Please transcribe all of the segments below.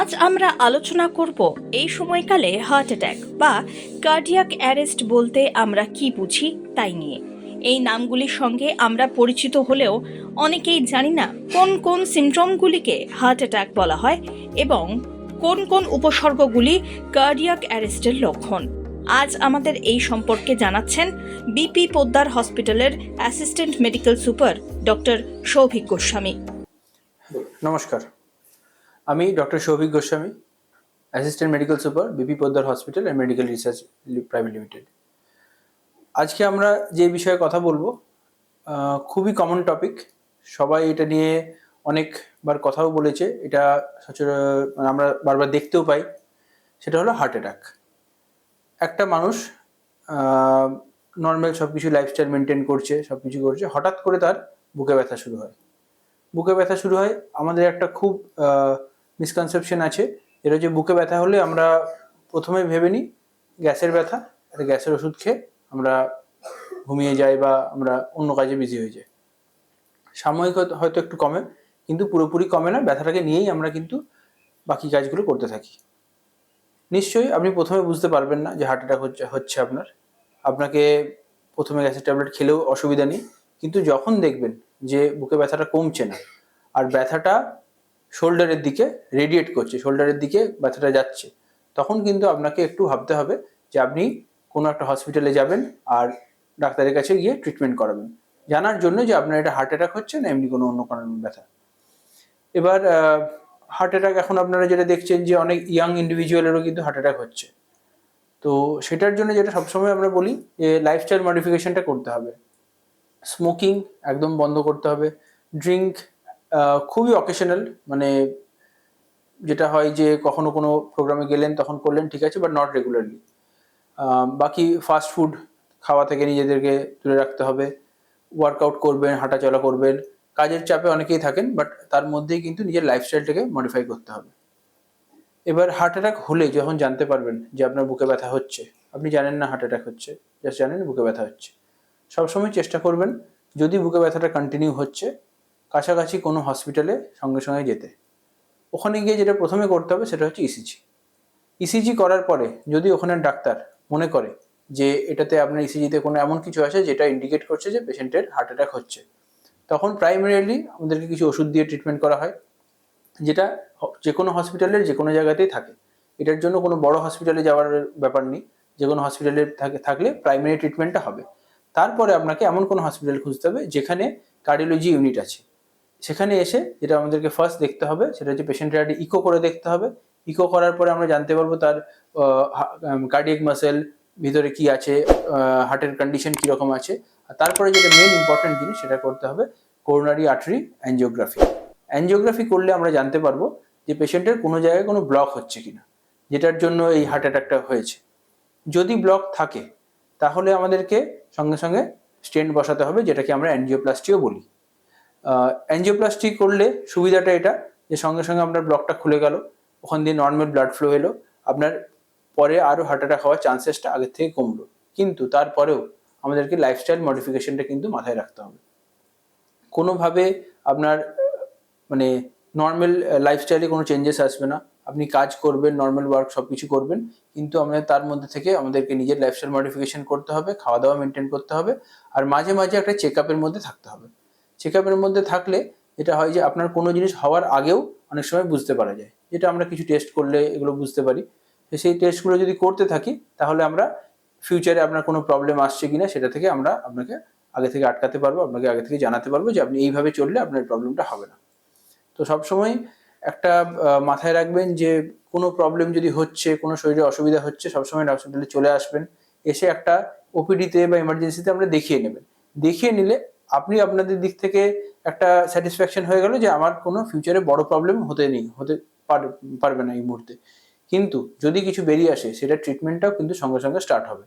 আজ আমরা আলোচনা করব এই সময়কালে হার্ট অ্যাটাক বা কার্ডিয়াক অ্যারেস্ট বলতে আমরা কি বুঝি তাই নিয়ে। এই নামগুলির সঙ্গে আমরা পরিচিত হলেও অনেকেই জানি না কোন কোন সিমটমগুলিকে হার্ট অ্যাটাক বলা হয় এবং কোন কোন উপসর্গগুলি কার্ডিয়াক অ্যারেস্টের লক্ষণ। আজ আমাদের এই সম্পর্কে জানাচ্ছেন বিপি পোদ্দার হসপিটালের assistant medical super doctor Souvik Goswami. নমস্কার। আমি doctor Souvik Goswami assistant medical super BP Poddar hospital and medical research private limited আজকে আমরা যে বিষয়ে কথা বলব খুবই কমন টপিক সবাই এটা নিয়ে অনেকবার কথাও বলেছে। এটা সচরাচর মানে আমরা বারবার দেখতেও পাই। সেটা হলো হার্ট অ্যাটাক একটা মানুষ নর্মাল সব কিছু লাইফস্টাইল মেনটেন করছে সব কিছু করছে, হঠাৎ করে তার বুকে ব্যথা শুরু হয়। বুকে ব্যথা শুরু হয়, আমাদের একটা খুব মিসকনসেপশন আছে। যেটা হচ্ছে বুকে ব্যথা হলে আমরা প্রথমে ভেবে নিই গ্যাসের ব্যথা গ্যাসের ওষুধ খেয়ে আমরা ঘুমিয়ে যাই বা আমরা অন্য কাজে বিজি হয়ে যাই। সাময়িক হয়তো একটু কমে, কিন্তু পুরোপুরি কমে না, ব্যথাটাকে নিয়েই আমরা কিন্তু বাকি কাজগুলো করতে থাকি। নিশ্চয়ই আপনি প্রথমে বুঝতে পারবেন না যে হার্ট অ্যাটাক হচ্ছে হচ্ছে আপনার। আপনাকে প্রথমে গ্যাসের ট্যাবলেট খেলেও অসুবিধা নেই, কিন্তু যখন দেখবেন যে বুকে ব্যথাটা কমছে না, আর ব্যথাটা শোল্ডারের দিকে রেডিয়েট করছে, শোল্ডারের দিকে ব্যথাটা যাচ্ছে। তখন কিন্তু আপনাকে একটু ভাবতে হবে যে আপনি কোনো একটা হসপিটালে যাবেন আর ডাক্তারের কাছে গিয়ে ট্রিটমেন্ট করাবেন। জানার জন্য যে আপনার এটা হার্ট অ্যাটাক হচ্ছে না, এমনি কোনো অন্য কারণ ব্যথা। এবার হার্ট অ্যাটাক এখন আপনারা যেটা দেখছেন যে অনেক ইয়াং ইন্ডিভিজুয়ালেরও কিন্তু হার্ট অ্যাটাক হচ্ছে। তো সেটার জন্য যেটা সবসময় আমরা বলি যে লাইফস্টাইল মডিফিকেশনটা করতে হবে। স্মোকিং একদম বন্ধ করতে হবে। ড্রিঙ্ক খুবই অকেশনাল মানে যেটা হয় যে কখনো কোনো প্রোগ্রামে গেলেন, তখন করলেন, ঠিক আছে বাট নট রেগুলারলি বাকি ফাস্ট ফুড খাওয়া থেকে নিজেদেরকে দূরে রাখতে হবে। ওয়ার্কআউট করবেন, হাঁটাচলা করবেন। কাজের চাপে অনেকেই থাকেন বাট তার মধ্যেই কিন্তু নিজের লাইফস্টাইলটাকে মডিফাই করতে হবে। এবার হার্ট অ্যাটাক হলে যখন জানতে পারবেন যে আপনার বুকে ব্যথা হচ্ছে, আপনি জানেন না হার্ট অ্যাটাক হচ্ছে জাস্ট জানেন বুকে ব্যথা হচ্ছে। সবসময় চেষ্টা করবেন, যদি বুকে ব্যথাটা কন্টিনিউ হচ্ছে কাছাকাছি কোনো হসপিটালে সঙ্গে সঙ্গে যেতে। ওখানে গিয়ে যেটা প্রথমে করতে হবে সেটা হচ্ছে ইসিজি ইসিজি করার পরে যদি ওখানে ডাক্তার মনে করে যে এটাতে আপনার ইসিজিতে কোনো এমন কিছু আছে যেটা ইন্ডিকেট করছে যে পেশেন্টের হার্ট অ্যাটাক হচ্ছে, তখন প্রাইমারিলি আমাদেরকে কিছু ওষুধ দিয়ে ট্রিটমেন্ট করা হয়, যেটা যে কোনো হসপিটালের যে কোনো জায়গাতেই থাকে। এটার জন্য কোনো বড় হসপিটালে যাওয়ার ব্যাপার নেই, যে কোনো হসপিটালে থাকে, থাকলে প্রাইমারি ট্রিটমেন্টটা হবে। তারপরে আপনাকে এমন কোনো হসপিটাল খুঁজতে হবে যেখানে কার্ডিওলজি ইউনিট আছে। সেখানে এসে যেটা আমাদেরকে ফার্স্ট দেখতে হবে, সেটা হচ্ছে পেশেন্টের একটা ইকো করে দেখতে হবে। ইকো করার পরে আমরা জানতে পারব তার কার্ডিয়াক মাসেল ভিতরে কি আছে হার্টের কন্ডিশন কীরকম আছে। আর তারপরে যেটা মেন ইম্পর্টেন্ট জিনিস, সেটা করতে হবে করোনারি আর্টারি অ্যাঞ্জিওগ্রাফি অ্যাঞ্জিওগ্রাফি করলে আমরা জানতে পারব যে পেশেন্টের কোনো জায়গায় কোনো ব্লক হচ্ছে কিনা, যেটার জন্য এই হার্ট অ্যাটাকটা হয়েছে। যদি ব্লক থাকে, তাহলে আমাদেরকে সঙ্গে সঙ্গে স্টেন্ট বসাতে হবে, যেটাকে আমরা অ্যাঞ্জিওপ্লাস্টিও বলি। অ্যাঞ্জিওপ্লাস্টি করলে সুবিধাটা এটা, যে সঙ্গে সঙ্গে আপনার ব্লকটা খুলে গেল, ওখান দিয়ে নর্মাল ব্লাড ফ্লো এলো, আপনার পরে আরও হার্ট অ্যাটাক হওয়ার চান্সেসটা আগের থেকে কমলো। কিন্তু তারপরেও আমাদেরকে লাইফস্টাইল মডিফিকেশনটা কিন্তু মাথায় রাখতে হবে। কোনোভাবে আপনার মানে নর্মাল লাইফস্টাইলে কোনো চেঞ্জেস আসবে না। আপনি কাজ করবেন নর্মাল ওয়ার্ক সব কিছু করবেন, কিন্তু আমাদের তার মধ্যে থেকে আমাদেরকে নিজের লাইফস্টাইল মডিফিকেশন করতে হবে, খাওয়া দাওয়া মেনটেন করতে হবে, আর মাঝে মাঝে একটা চেক আপের মধ্যে থাকতে হবে। চেক আপের মধ্যে থাকলে এটা হয় যে আপনার কোনো জিনিস হওয়ার আগেও অনেক সময় বুঝতে পারা যায়। যেটা আমরা কিছু টেস্ট করলে এগুলো বুঝতে পারি। সেই টেস্টগুলো যদি করতে থাকি, তাহলে আমরা ফিউচারে আপনার কোনো প্রবলেম আসছে কিনা সেটা থেকে আমরা আপনাকে আগে থেকে আটকাতে পারব, আপনাকে আগে থেকে জানাতে পারব যে আপনি এইভাবে চললে আপনার প্রবলেমটা হবে না। তো সবসময় একটা মাথায় রাখবেন যে কোনো প্রবলেম যদি হচ্ছে, কোনো শরীরে অসুবিধা হচ্ছে, সবসময় হসপিটালে চলে আসবেন। এসে একটা ওপিডিতে বা এমার্জেন্সিতে আমরা দেখিয়ে নেবেন। দেখিয়ে নিলে আপনি আপনাদের দিক থেকে একটা স্যাটিসফ্যাকশন হয়ে গেল যে আমার কোনো ফিউচারে বড় প্রবলেম হতে নেই, হতে পার- পারবে না এই মুহূর্তে। কিন্তু যদি কিছু বেরিয়ে আসে, সেটা ট্রিটমেন্টটাও কিন্তু সঙ্গে সঙ্গে স্টার্ট হবে।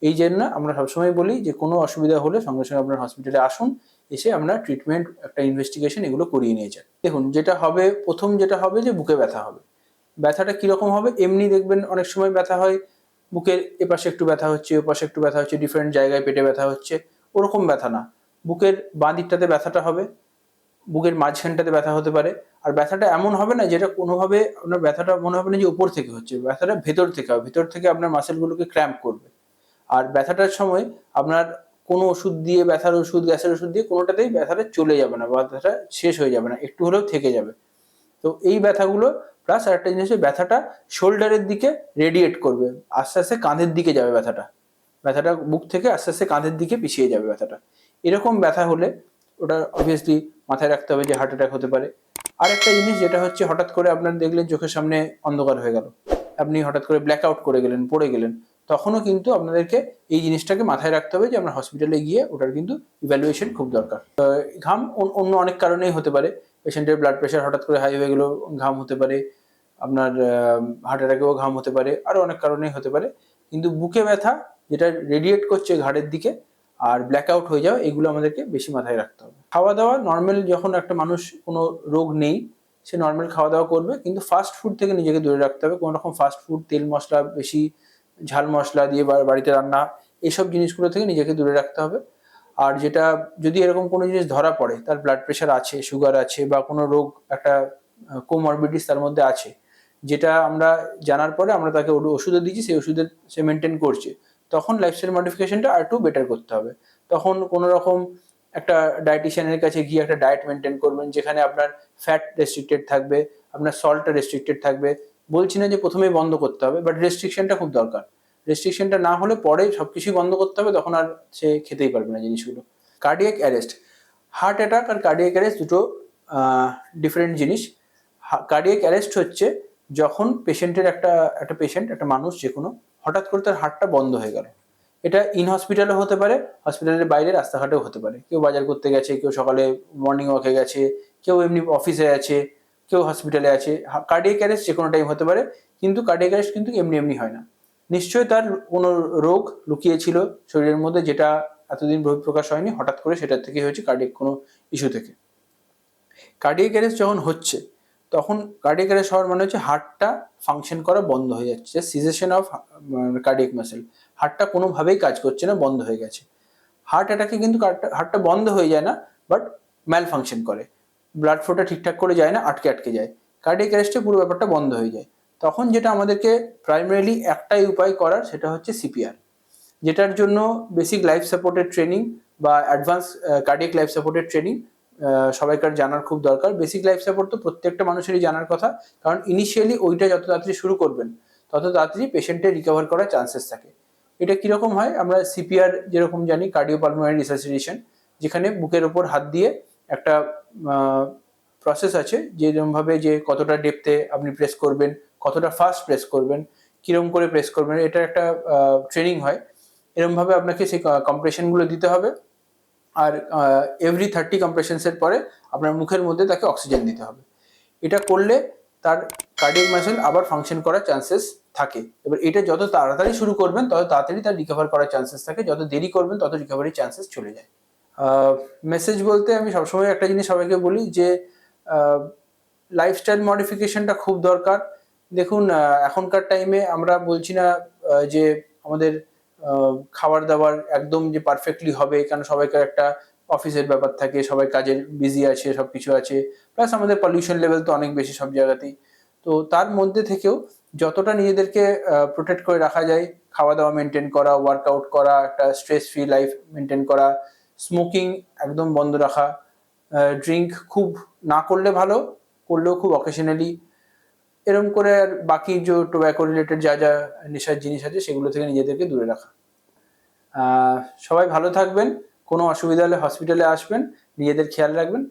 এই জন্য আমরা সবসময় বলি যে কোনো অসুবিধা হলে সঙ্গে সঙ্গে আপনার হসপিটালে আসুন, এসে আমরা ট্রিটমেন্ট একটা ইনভেস্টিগেশন এগুলো করিয়ে নিয়ে যান। দেখুন, যেটা হবে, প্রথম যেটা হবে যে বুকে ব্যথা হবে। ব্যথাটা কীরকম হবে? এমনি দেখবেন অনেক সময় ব্যথা হয়, বুকের এপাশে একটু ব্যথা হচ্ছে, ওপাশে একটু ব্যথা হচ্ছে ডিফারেন্ট জায়গায় পেটে ব্যথা হচ্ছে, ওরকম ব্যথা না। বুকের বাঁ দিকটাতে ব্যথাটা হবে, বুকের মাঝখানটাতে ব্যথা হতে পারে। আর ব্যথাটা এমন হবে না যেটা কোনোভাবে আপনার ব্যথাটা মনে হবে না যে উপর থেকে হচ্ছে, ব্যথাটা ভেতর থেকে হবে, ভেতর থেকে আপনার মাসেলগুলোকে ক্র্যাম্প করবে। আর ব্যথাটার সময় আপনার কোনো ওষুধ দিয়ে, ব্যথার ওষুধ, গ্যাসের ওষুধ দিয়ে কোনোটাতেই ব্যথাটা চলে যাবে না, ব্যথাটা শেষ হয়ে যাবে না, একটু হলেও থেকে যাবে। তো এই ব্যথাগুলো প্লাস আরেকটা জিনিস ব্যথাটা শোল্ডারের দিকে রেডিয়েট করবে, আস্তে আস্তে কাঁধের দিকে যাবে ব্যথাটা। ব্যথাটা বুক থেকে আস্তে আস্তে কাঁধের দিকে পিছিয়ে যাবে ব্যথাটা। এরকম ব্যথা হলে ওটা অবভিয়াসলি মাথায় রাখতে হবে যে হার্ট অ্যাটাক হতে পারে। আর একটা জিনিস যেটা হচ্ছে, হঠাৎ করে আপনার দেখলেন চোখের সামনে অন্ধকার হয়ে গেল। আপনি হঠাৎ করে ব্ল্যাক আউট করে গেলেন, পড়ে গেলেন। তখনও কিন্তু আপনাদেরকে এই জিনিসটাকে মাথায় রাখতে হবে যে আমরা হসপিটালে গিয়ে ওটার কিন্তু ইভ্যালুয়েশন খুব দরকার। ঘাম অন্য অনেক কারণেই হতে পারে। পেশেন্টের ব্লাড প্রেশার হঠাৎ করে হাই হয়ে গেলেও ঘাম হতে পারে। আপনার হার্ট অ্যাটাকেও ঘাম হতে পারে। আরও অনেক কারণেই হতে পারে। কিন্তু বুকে ব্যথা যেটা রেডিয়েট করছে ঘাড়ের দিকে আর ব্ল্যাক আউট হয়ে যাওয়া, এগুলো আমাদেরকে বেশি মাথায় রাখতে হবে। খাওয়া দাওয়া নর্মাল যখন একটা মানুষ কোনো রোগ নেই, সে নর্মাল খাওয়া দাওয়া করবে, কিন্তু ফাস্ট ফুড থেকে নিজেকে দূরে রাখতে হবে। কোনো রকম ফাস্ট ফুড তেল মশলা, বেশি ঝাল মশলা দিয়ে বাড়িতে রান্না এইসব জিনিসগুলো থেকে নিজেকে দূরে রাখতে হবে। আর যেটা, যদি এরকম কোনো জিনিস ধরা পড়ে, তার ব্লাড প্রেশার আছে সুগার আছে, বা কোনো রোগ, একটা কোমরবিডিস তার মধ্যে আছে, যেটা আমরা জানার পরে আমরা তাকে ওষু- ওষুধও দিচ্ছি, সেই ওষুধের সে মেনটেন করছে। তখন লাইফস্টাইল মডিফিকেশনটা আর একটু বেটার করতে হবে। তখন কোনো রকম একটা ডায়েটিশিয়ানের কাছে গিয়ে একটা ডায়েট মেনটেন করবেন, যেখানে আপনার ফ্যাট রেস্ট্রিক্টেড থাকবে, আপনার সল্টটা রেস্ট্রিক্টেড থাকবে। বলছি না যে প্রথমেই বন্ধ করতে হবে বাট রেস্ট্রিকশনটা খুব দরকার। রেস্ট্রিকশনটা না হলে পরে সবকিছুই বন্ধ করতে হবে, তখন আর সে খেতেই পারবে না জিনিসগুলো। কার্ডিয়াক অ্যারেস্ট হার্ট অ্যাটাক আর কার্ডিয়াক অ্যারেস্ট দুটো ডিফারেন্ট জিনিস। কার্ডিয়াক অ্যারেস্ট হচ্ছে যখন পেশেন্টের একটা একটা পেশেন্ট একটা মানুষ যে কোনো হঠাৎ করে তার হার্টটা বন্ধ হয়ে গেল। এটা ইন হসপিটালও হতে পারে হসপিটালের বাইরে রাস্তাঘাটেও হতে পারে। কেউ বাজার করতে গেছে, কেউ সকালে মর্নিং ওয়াকে গেছে, কেউ এমনি অফিসে আছে, কেউ হসপিটালে আছে। কার্ডিয়াক অ্যারেস্ট যে কোনো টাইম হতে পারে, কিন্তু কার্ডিয়াক অ্যারেস্ট কিন্তু এমনি এমনি হয় না। নিশ্চয়ই তার কোনো রোগ লুকিয়ে ছিল শরীরের মধ্যে যেটা এতদিন বহিঃপ্রকাশ হয়নি, হঠাৎ করে সেটার থেকে হয়েছে কার্ডিয়াক কোনো ইস্যু থেকে। কার্ডিয়াক অ্যারেস্ট যখন হচ্ছে তখন কার্ডিয়াক অ্যারেস্ট হওয়ার মানে হচ্ছে হার্টটা ফাংশন করা বন্ধ হয়ে যাচ্ছে। সিজেশন অফ কার্ডিয়াক মাসেল হার্টটা কোনোভাবেই কাজ করছে না, বন্ধ হয়ে গেছে। হার্ট অ্যাটাকে কিন্তু হার্টটা- বন্ধ হয়ে যায় না বাট ম্যাল ফাংশন করে। ব্লাড ফ্লোটা ঠিকঠাক করে যায় না, আটকে আটকে যায়। কার্ডিয়াক অ্যারেস্টে পুরো ব্যাপারটা বন্ধ হয়ে যায়। তখন যেটা আমাদেরকে প্রাইমারিলি একটাই উপায় করার সেটা হচ্ছে সিপিআর যেটার জন্য বেসিক লাইফ সাপোর্টের ট্রেনিং বা অ্যাডভান্স কার্ডিয়াক লাইফ সাপোর্টের ট্রেনিং সবাইকার জানার খুব দরকার। বেসিক লাইফ সাপোর্ট তো প্রত্যেকটা মানুষেরই জানার কথা। কারণ ইনিশিয়ালি ওইটা যত তাড়াতাড়ি শুরু করবেন, তত তাড়াতাড়ি পেশেন্টের রিকভার করার চান্সেস থাকে। এটা কীরকম হয়? আমরা সিপিআর যেরকম জানি কার্ডিওপালমোনারি রিসাসিটেশন যেখানে বুকের ওপর হাত দিয়ে একটা প্রসেস আছে যেরকমভাবে যে কতটা ডেপথে আপনি প্রেস করবেন, কতটা ফাস্ট প্রেস করবেন কীরকম করে প্রেস করবেন, এটা একটা ট্রেনিং হয়। এরকমভাবে আপনাকে সেই কম্প্রেশনগুলো দিতে হবে। আর এভরি থার্টি কম্প্রেশনসের পরে আপনার মুখের মধ্যে তাকে অক্সিজেন দিতে হবে। এটা করলে তার কার্ডিয়াক মাসেল আবার ফাংশন করার চান্সেস থাকে। এবার এটা যত তাড়াতাড়ি শুরু করবেন, তত তাড়াতাড়ি তার রিকভার করার চান্সেস থাকে। যত দেরি করবেন, তত রিকভারির চান্সেস চলে যায়। মেসেজ বলতে আমি সবসময় একটা জিনিস সবাইকে বলি যে লাইফস্টাইল মডিফিকেশনটা খুব দরকার। দেখুন এখনকার টাইমে আমরা বলছি না যে আমাদের খাবার দাবার একদম যে পারফেক্টলি হবে, কারণ সবাইকার একটা অফিসের ব্যাপার থাকে, সবাই কাজের বিজি আছে সব কিছু আছে। প্লাস আমাদের পলিউশন লেভেল তো অনেক বেশি সব জায়গাতেই। তো তার মধ্যে থেকেও যতটা নিজেদেরকে প্রোটেক্ট করে রাখা যায় খাওয়া দাওয়া মেনটেন করা ওয়ার্কআউট করা, একটা স্ট্রেস ফ্রি লাইফ মেনটেন করা স্মোকিং একদম বন্ধ রাখা ড্রিঙ্ক খুব না করলে ভালো, করলেও খুব অকেশনালি এরকম করে আর বাকি যে টোব্যাকো রিলেটেড যা যা নেশার জিনিস আছে সেগুলো থেকে নিজেদেরকে দূরে রাখা। সবাই ভালো থাকবেন, কোনো অসুবিধা হলে হসপিটালে আসবেন, নিজেদের খেয়াল রাখবেন।